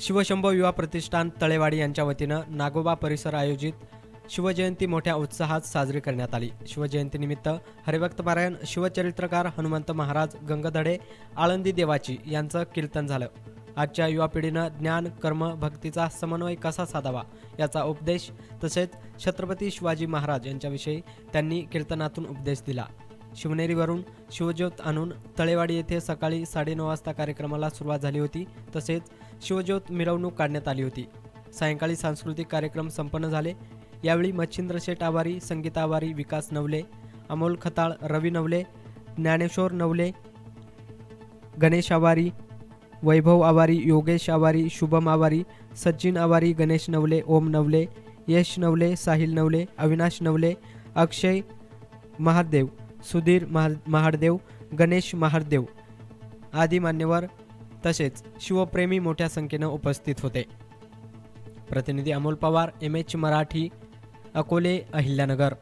शिवशंभो युवा प्रतिष्ठान तळेवाडी यांच्या वतीनं नागोबा परिसर आयोजित शिवजयंती मोठ्या उत्साहात साजरी करण्यात आली. शिवजयंतीनिमित्त हरिभक्त पारायण शिवचरित्रकार हनुमंत महाराज गंगधडे आळंदी देवाची यांचं कीर्तन झालं. आजच्या युवा पिढीनं ज्ञान कर्म भक्तीचा समन्वय कसा साधावा याचा उपदेश तसेच छत्रपती शिवाजी महाराज यांच्याविषयी त्यांनी कीर्तनातून उपदेश दिला. शिवनेरीवरून शिवज्योत आणून तळेवाडी येथे सकाळी साडेनऊ वाजता कार्यक्रमाला सुरुवात झाली होती. तसेच शिवज्योत मिरवणूक काढण्यात आली होती. सायंकाळी सांस्कृतिक कार्यक्रम संपन्न झाले. यावेळी मच्छिंद्र शेठ आवारी संगीता आवारी विकास नवले अमोल खताळ रवी नवले ज्ञानेश्वर नवले गणेश आवारी वैभव आवारी योगेश आवारी शुभम आवारी सचिन आवारी गणेश नवले ओम नवले यश नवले साहिल नवले अविनाश नवले अक्षय महादेव सुधीर महा महाडदेव गणेश महादेव आदी मान्यवर तसेच शिवप्रेमी मोठ्या संख्येनं उपस्थित होते. प्रतिनिधी अमोल पवार एम एच मराठी अकोले अहिल्यानगर.